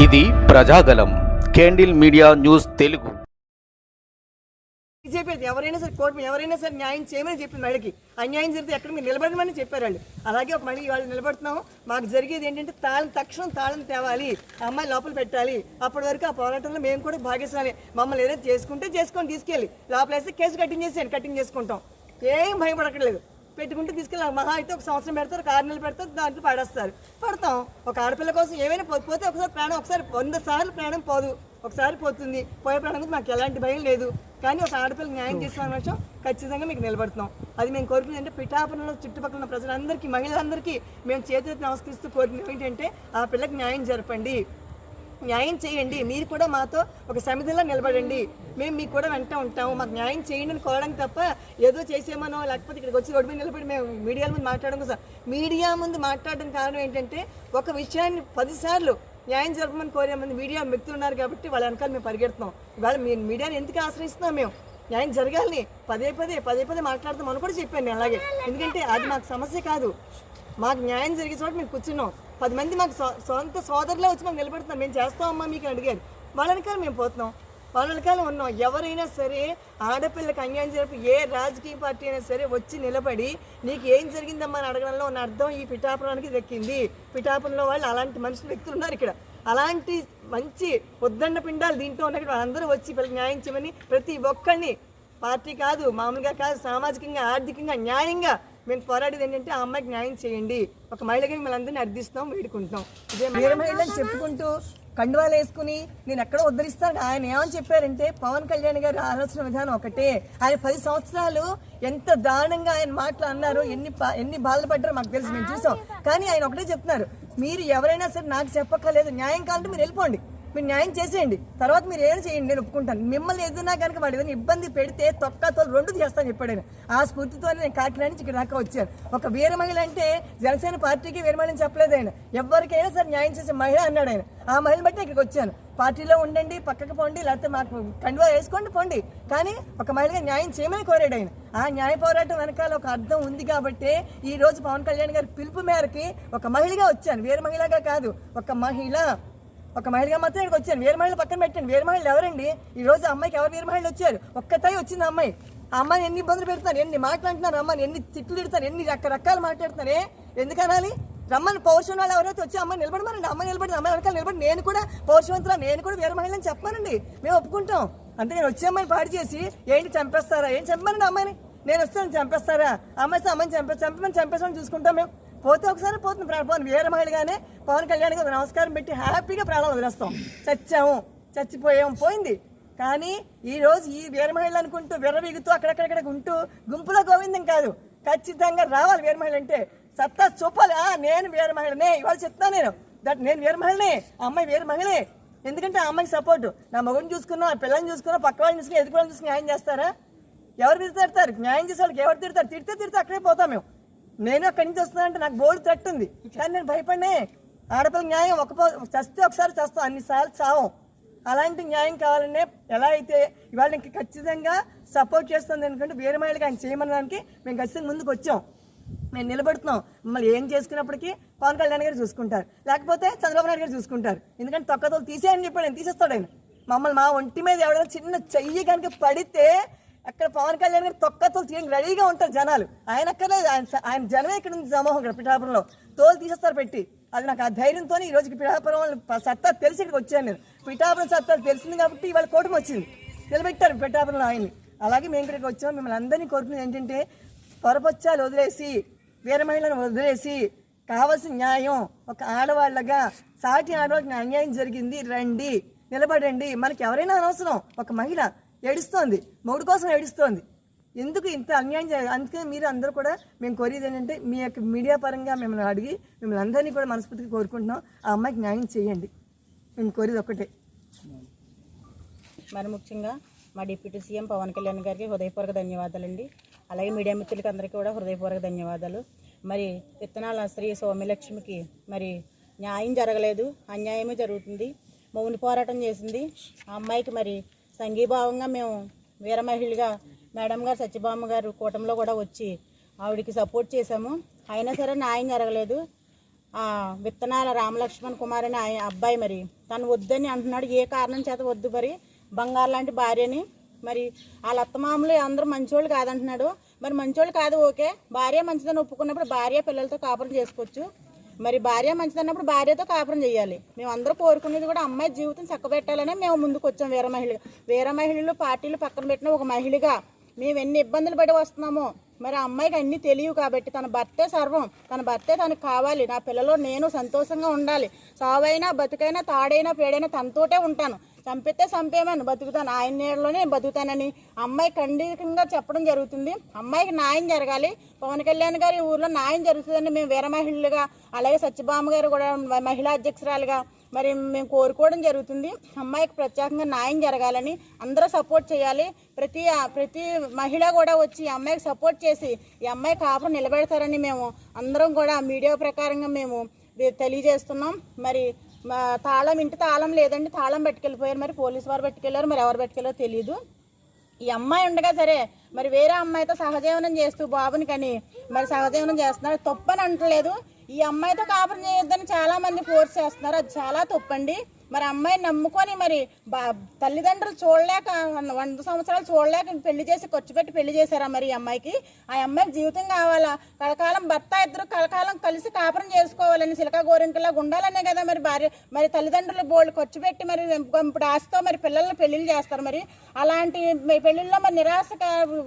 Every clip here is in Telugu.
ఇది Prajagalam Candle Media News Telugu. చెప్పేది ఎవరైనా సరే కోర్టు ఎవరైనా సరే న్యాయం చేయమని చెప్పింది మహిళకి. అన్యాయం జరిగితే ఎక్కడ మీరు నిలబడమని చెప్పారండి. అలాగే ఒక మహిళ వాళ్ళు నిలబడుతున్నాము. మాకు జరిగేది ఏంటంటే తాళం తక్షణం తాళం తేవాలి. అమ్మాయి లోపల పెట్టాలి. అప్పటి వరకు ఆ పోరాటంలో మేము కూడా భాగస్వామి. మమ్మల్ని ఏదైనా చేసుకుంటే చేసుకొని తీసుకెళ్ళి లోపల వేస్తే కేసు కటింగ్ చేసేయండి కటింగ్ చేసుకుంటాం. ఏం భయపడక్కర్లేదు. పెట్టుకుంటే తీసుకెళ్ళి మహా అయితే ఒక సంవత్సరం పెడతారు ఒక ఆరు నెలలు పెడతారు దాంట్లో పడేస్తారు. పడతాం. ఒక ఆడపిల్ల కోసం ఏమైనా పోతే ఒకసారి ప్రాణం ఒకసారి వంద సార్లు ప్రాణం పోదు. ఒకసారి పోతుంది. పోయే ప్రాణం గురించి మాకు ఎలాంటి భయం లేదు. కానీ ఒక ఆడపిల్ల న్యాయం చేస్తామన్న విషయం ఖచ్చితంగా మీకు నిలబడుతున్నాం. అది మేము కోరుకునేది అంటే పిఠాపురంలో చుట్టుపక్కల ఉన్న ప్రజలందరికీ మహిళలందరికీ మేము చేతులెత్తి నమస్కరిస్తూ కోరుకునేది ఏంటంటే ఆ పిల్లకి న్యాయం జరపండి. న్యాయం చేయండి. మీరు కూడా మాతో ఒక సమిధిలో నిలబడండి. మేము మీకు కూడా వెంట ఉంటాము. మాకు న్యాయం చేయండి అని కోరడం తప్ప ఏదో చేసేమనో లేకపోతే ఇక్కడికి వచ్చి రోడ్డు మీద నిలబడి మేము మీడియా ముందు మాట్లాడడం కోసం. మీడియా ముందు మాట్లాడడం కారణం ఏంటంటే ఒక విషయాన్ని పదిసార్లు న్యాయం జరపమని కోరే మంది మీడియా వ్యక్తులు ఉన్నారు కాబట్టి వాళ్ళ వెనకాల మేము పరిగెడుతున్నాం. ఇవాళ మీ మీడియాని ఎందుకు ఆశ్రయిస్తున్నాం మేము? న్యాయం జరగాలని పదే పదే పదే పదే మాట్లాడతాం అని కూడా చెప్పాను అలాగే. ఎందుకంటే అది మాకు సమస్య కాదు. మాకు న్యాయం జరిగే చోట మేము కూర్చున్నాం. పది మంది మాకు సొంత సోదరులే వచ్చి మాకు నిలబెడుతున్నాం మేము చేస్తామమ్మా మీకు అడిగారు. వాళ్ళ వెనకాల మేము పోతున్నాం. వాళ్ళ వెనకాల ఉన్నాం. ఎవరైనా సరే ఆడపిల్లకి అన్యాయం జరిపి ఏ రాజకీయ పార్టీ అయినా సరే వచ్చి నిలబడి నీకు ఏం జరిగిందమ్మా అని అడగడంలో ఉన్న అర్థం ఈ పిఠాపురానికి దక్కింది. పిఠాపురంలో వాళ్ళు అలాంటి మనుషులు వ్యక్తులు ఉన్నారు ఇక్కడ. అలాంటి మంచి ఉద్దండ పిండాలు దీంట్లో ఉన్న వాళ్ళందరూ వచ్చి పిల్లకి న్యాయం చేయమని ప్రతి ఒక్కరిని పార్టీ కాదు మామూలుగా కాదు సామాజికంగా ఆర్థికంగా న్యాయంగా మేము పోరాడేది ఏంటంటే ఆ అమ్మాయికి న్యాయం చేయండి. ఒక మహిళగా మిమ్మల్ని అందరినీ అర్థిస్తాం వేడుకుంటాం ఇదే వీర మహిళని చెప్పుకుంటూ కండువాలు వేసుకుని నేను ఎక్కడ ఉద్ధరిస్తాను? ఆయన ఏమని చెప్పారంటే పవన్ కళ్యాణ్ గారి ఆలోచన విధానం ఒకటే. ఆయన పది సంవత్సరాలు ఎంత దారుణంగా ఆయన మాటలు అన్నారు ఎన్ని ఎన్ని బాధలు పడ్డారో మాకు తెలుసు మేము చూసాం. కానీ ఆయన ఒకటే చెప్తున్నారు మీరు ఎవరైనా సరే నాకు చెప్పక్కర్లేదు న్యాయం కావాలంటే మీరు వెళ్ళిపోండి. మీరు న్యాయం చేసేయండి. తర్వాత మీరు ఏం చేయండి నేను ఒప్పుకుంటాను. మిమ్మల్ని ఏదైనా కనుక వాడు ఏదైనా ఇబ్బంది పెడితే తొక్క తోలు రెండు చేస్తాను చెప్పాడు ఆయన. ఆ స్ఫూర్తితోనే నేను కాకినాడ నుంచి ఇక్కడ దాకా వచ్చాను. ఒక వీర మహిళ అంటే జనసేన పార్టీకి వీర మహిళని చెప్పలేదు ఆయన. ఎవరికైనా సరే న్యాయం చేసే మహిళ అన్నాడు ఆయన. ఆ మహిళ బట్టి ఇక్కడికి వచ్చాను. పార్టీలో ఉండండి పక్కకు పోండి లేకపోతే మాకు కండువా వేసుకోండి పోండి. కానీ ఒక మహిళగా న్యాయం చేయమని కోరాడు ఆయన. ఆ న్యాయ పోరాటం వెనకాల ఒక అర్థం ఉంది కాబట్టి ఈ రోజు పవన్ కళ్యాణ్ గారి పిలుపు మేరకి ఒక మహిళగా వచ్చాను. వీర మహిళగా కాదు ఒక మహిళ. ఒక మహిళగా మాత్రం ఇక్కడికి వచ్చాను. వేరే మహిళలు పక్కన పెట్టండి. వేరే మహిళలు ఎవరండి? ఈ రోజు అమ్మాయికి ఎవరు వేరే మహిళలు వచ్చారు? ఒక్కతాయి వచ్చింది అమ్మాయి. ఆ అమ్మాయిని ఎన్ని ఇబ్బందులు పెడతాను ఎన్ని మాటలు అమ్మాయిని ఎన్ని తిట్లు తిడతాను ఎన్ని రకరకాలు మాట్లాడుతున్నారే? ఎందుకనాలి? రమ్మని పౌరుషం వాళ్ళు ఎవరైతే వచ్చి అమ్మాయి నిలబడమనండి. అమ్మాయి నిలబడి అమ్మాయి వెనకాల నిలబడి నేను కూడా పౌరుషవంతురా నేను కూడా వేరే మహిళని చెప్పానండి మేము ఒప్పుకుంటాం. అంతే నేను వచ్చే అమ్మాయిని పాడు చేసి ఏంటి చంపేస్తారా? ఏం చంపానండి అమ్మాయిని? నేను వస్తాను చంపేస్తారా? అమ్మాయి అమ్మాయిని చంపే చంపమని చంపేస్తామని చూసుకుంటాం మేము. పోతే ఒకసారి పోతుంది ప్రాణం. పోతుంది వేరే మహిళగానే పవన్ కళ్యాణ్ గారు నమస్కారం పెట్టి హ్యాపీగా ప్రాణాలు వదిలేస్తాం. చచ్చాము చచ్చిపోయాము పోయింది. కానీ ఈరోజు ఈ వీర అనుకుంటూ విర్రవీగుతూ అక్కడక్కడక్కడ ఉంటూ గుంపులో గోవిందం కాదు. ఖచ్చితంగా రావాలి వీర మహిళ అంటే సత్తా చూపాలి. ఆ, నేను వీర మహిళనే. ఇవాళ చెప్తాను నేను. దట్ నేను వీర మహిళనే. ఆ అమ్మాయి వీర మహిళే. ఎందుకంటే ఆ అమ్మాయికి సపోర్ట్ నా మగుని చూసుకున్నా పిల్లల్ని చూసుకున్నా పక్క వాళ్ళని చూసుకుని ఎదుటి చూసుకుని న్యాయం చేస్తారా? ఎవరు తిడతారు? న్యాయం చేసే వాళ్ళకి ఎవరు తిడతారు? తిడితే తిడితే అక్కడే పోతాం మేము. నేను అక్కడి నుంచి వస్తున్నా అంటే నాకు బోర్డు థ్రెట్ ఉంది. కానీ నేను భయపడినే. ఆడపిల్ల న్యాయం ఒక చస్తే ఒకసారి చేస్తాం. అన్నిసార్లు చావం. అలాంటి న్యాయం కావాలనే ఎలా అయితే ఇవాళ ఇంక ఖచ్చితంగా సపోర్ట్ చేస్తుంది ఎందుకంటే వేరే మహిళకి ఆయన చేయమనడానికి మేము ఖచ్చితంగా ముందుకు వచ్చాం. మేము నిలబడుతున్నాం. మమ్మల్ని ఏం చేసుకున్నప్పటికీ పవన్ కళ్యాణ్ గారు చూసుకుంటారు. లేకపోతే చంద్రబాబు నాయుడు గారు చూసుకుంటారు. ఎందుకంటే తొక్కతోలు తీసేయని చెప్పాడు. ఆయన తీసేస్తాడు ఆయన. మమ్మల్ని మా ఒంటి మీద ఎవడైనా చిన్న చెయ్యి కనుక పడితే అక్కడ పవన్ కళ్యాణ్ గారు తొక్కతోలు తీయడానికి రెడీగా ఉంటారు జనాలు. ఆయన అక్కర్లేదు ఆయన ఆయన జనమే ఇక్కడ ఉంది సమూహం ఇక్కడ పిఠాపురంలో. తోలు తీసేస్తారు పెట్టి. అది నాకు ఆ ధైర్యంతో ఈ రోజుకి పిఠాపురం సత్తా తెలిసి ఇక్కడికి వచ్చాను నేను. పిఠాపురం సత్తాలు తెలిసింది కాబట్టి ఇవాళ కూటమి వచ్చింది. నిలబెట్టారు పిఠాపురంలో ఆయన్ని. అలాగే మేము ఇక్కడికి వచ్చాము. మిమ్మల్ని అందరినీ కోరుకునేది ఏంటంటే పొరపచ్చాలు వదిలేసి వీర మహిళలను వదిలేసి కావాల్సిన న్యాయం ఒక ఆడవాళ్ళగా సాటి ఆడవాళ్ళకి అన్యాయం జరిగింది. రండి నిలబడండి. మనకి ఎవరైనా అనవసరం. ఒక మహిళ ఏడుస్తోంది. మొగుడు కోసం ఏడుస్తోంది. ఎందుకు ఇంత అన్యాయం చేయాలి అందుకే మీరు అందరూ కూడా మేము కోరేది ఏంటంటే మీ యొక్క మీడియా పరంగా మిమ్మల్ని అడిగి మిమ్మల్ని అందరినీ కూడా మనస్ఫూర్తిగా కోరుకుంటున్నాం. ఆ అమ్మాయికి న్యాయం చేయండి. మేము కోరేది ఒకటే మరి ముఖ్యంగా మా డిప్యూటీ సీఎం పవన్ కళ్యాణ్ గారికి హృదయపూర్వక ధన్యవాదాలండి. అలాగే మీడియా మిత్రులకి అందరికీ కూడా హృదయపూర్వక ధన్యవాదాలు. మరి విత్తనాల శ్రీ సౌమ్యలక్ష్మికి మరి న్యాయం జరగలేదు అన్యాయమే జరుగుతుంది మౌని పోరాటం చేసింది. ఆ అమ్మాయికి మరి సంఘీభావంగా మేము వీరమహిళగా మేడం గారు సత్యభామ గారు కూటమిలో కూడా వచ్చి ఆవిడకి సపోర్ట్ చేశాము. అయినా సరే న్యాయం జరగలేదు. ఆ విత్తనాల రామలక్ష్మణ్ కుమార్ అని ఆయన అబ్బాయి మరి తను వద్దని అంటున్నాడు. ఏ కారణం చేత వద్దు మరి? బంగారు లాంటి భార్యని. మరి వాళ్ళ అత్తమామలు అందరూ మంచోళ్ళు కాదంటున్నాడు. మరి మంచోళ్ళు కాదు ఓకే. భార్య మంచిదని ఒప్పుకున్నప్పుడు భార్య పిల్లలతో కాపురం చేసుకోవచ్చు. మరి భార్య మంచిదన్నప్పుడు భార్యతో కాపురం చేయాలి మేము అందరూ కోరుకునేది కూడా అమ్మాయి జీవితం చక్కబెట్టాలనే మేము ముందుకు వచ్చాం వీర మహిళ వీర మహిళలు పార్టీలు పక్కన పెట్టిన ఒక మహిళగా. మేము ఎన్ని ఇబ్బందులు పడి వస్తున్నామో. మరి ఆ అమ్మాయికి అన్నీ తెలియవు కాబట్టి తన భర్తే సర్వం. తన భర్తే తనకు కావాలి. నా పిల్లలు నేను సంతోషంగా ఉండాలి. సావైనా బతుకైనా తాడైనా పేడైనా తనతోటే ఉంటాను. చంపితే చంపేమని బతుకుతాను. ఆయన నీడలోనే బతుకుతానని అమ్మాయి ఖండితంగా చెప్పడం జరుగుతుంది. అమ్మాయికి న్యాయం జరగాలి. పవన్ కళ్యాణ్ గారి ఊర్లో న్యాయం జరుగుతుందని మేము వీర మహిళలుగా అలాగే సత్యభామ గారు కూడా మహిళా అధ్యక్షురాలుగా మరి మేము కోరుకోవడం జరుగుతుంది. అమ్మాయికి ప్రత్యేకంగా న్యాయం జరగాలని అందరూ సపోర్ట్ చేయాలి. ప్రతి ప్రతి మహిళ కూడా వచ్చి ఈ అమ్మాయికి సపోర్ట్ చేసి ఈ అమ్మాయి కాపురం నిలబెడతారని మేము అందరం కూడా మీడియా ప్రకారంగా మేము తెలియజేస్తున్నాం. మరి తాళం ఇంటి తాళం లేదండి. తాళం పట్టుకెళ్ళిపోయారు. మరి పోలీసు వారు పట్టుకెళ్ళారు మరి ఎవరు పట్టుకెళ్ళారో తెలియదు ఈ అమ్మాయి ఉండగా సరే మరి వేరే అమ్మాయితో సహజీవనం చేస్తూ బాబుని కానీ మరి సహజీవనం చేస్తున్నారు. తప్పని అంటలేదు. ఈ అమ్మాయితో కాపురం చేయొద్దని చాలా మంది ఫోర్స్ చేస్తున్నారు. అది చాలా తప్పండి. మరి అమ్మాయి నమ్ముకొని మరి బా తల్లిదండ్రులు చూడలేక వంద సంవత్సరాలు చూడలేక పెళ్ళి చేసి ఖర్చు పెట్టి పెళ్ళి చేశారా మరి ఈ అమ్మాయికి? ఆ అమ్మాయికి జీవితం కావాలా? కలకాలం భర్త ఇద్దరు కలకాలం కలిసి కాపురం చేసుకోవాలని సిలక గోరింకలాగా ఉండాలనే కదా మరి భార్య మరి తల్లిదండ్రులు బోళ్ళు ఖర్చు పెట్టి మరి ఇప్పుడు ఆశతో మరి పిల్లల్ని పెళ్ళిళ్ళు చేస్తారు మరి. అలాంటి పెళ్ళిళ్ళలో మరి నిరాశ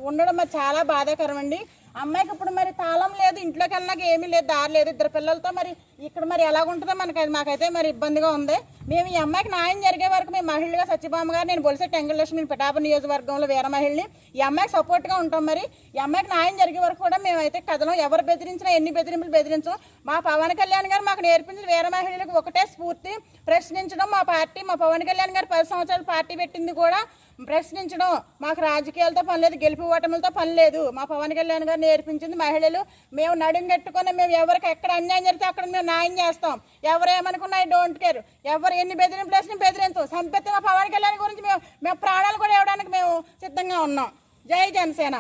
ఉండడం మరి చాలా బాధాకరం అండి అమ్మాయికి ఇప్పుడు మరి తాళం లేదు ఇంట్లోకి వెళ్ళినాక ఏమీ లేదు దారి లేదు. ఇద్దరు పిల్లలతో మరి ఇక్కడ మరి ఎలాగుంటుందో మనకి అది మాకైతే మరి ఇబ్బందిగా ఉంది. మేము ఈ అమ్మాయికి న్యాయం జరిగే వరకు మేము మహిళగా సత్యభామ గారు నేను బొలిసే టెంగులక్ష్మి పిఠాప నియోజకవర్గంలో వీర మహిళని ఈ అమ్మాయికి సపోర్ట్గా ఉంటాం మరి. ఈ అమ్మాయికి న్యాయం జరిగే వరకు కూడా మేమైతే కథలో ఎవరు బెదిరించినా ఎన్ని బెదిరింపులు బెదిరించం మా పవన్ కళ్యాణ్ గారు మాకు నేర్పించిన వీర మహిళలకు ఒకటే స్ఫూర్తి ప్రశ్నించడం మా పార్టీ మా పవన్ కళ్యాణ్ గారు పది సంవత్సరాలు పార్టీ పెట్టింది కూడా ప్రశ్నించడం. మాకు రాజకీయాలతో పని లేదు గెలుపు ఓటములతో పని లేదు. మా పవన్ కళ్యాణ్ గారు నేర్పించింది మహిళలు మేము నడుం కట్టుకొని మేము ఎవరికి ఎక్కడ అన్యాయం జరిగితే అక్కడ మేము న్యాయం చేస్తాం. ఎవరు ఏమనుకున్నా ఐ డోంట్ కేర్ ఎవరు ఎన్ని బెదిరింపులు వేసినా బెదిరించు. సంపెత్తిన పవన్ కళ్యాణ్ గురించి మేము మేము ప్రాణాలు కూడా ఇవ్వడానికి మేము సిద్ధంగా ఉన్నాం. జై జనసేన.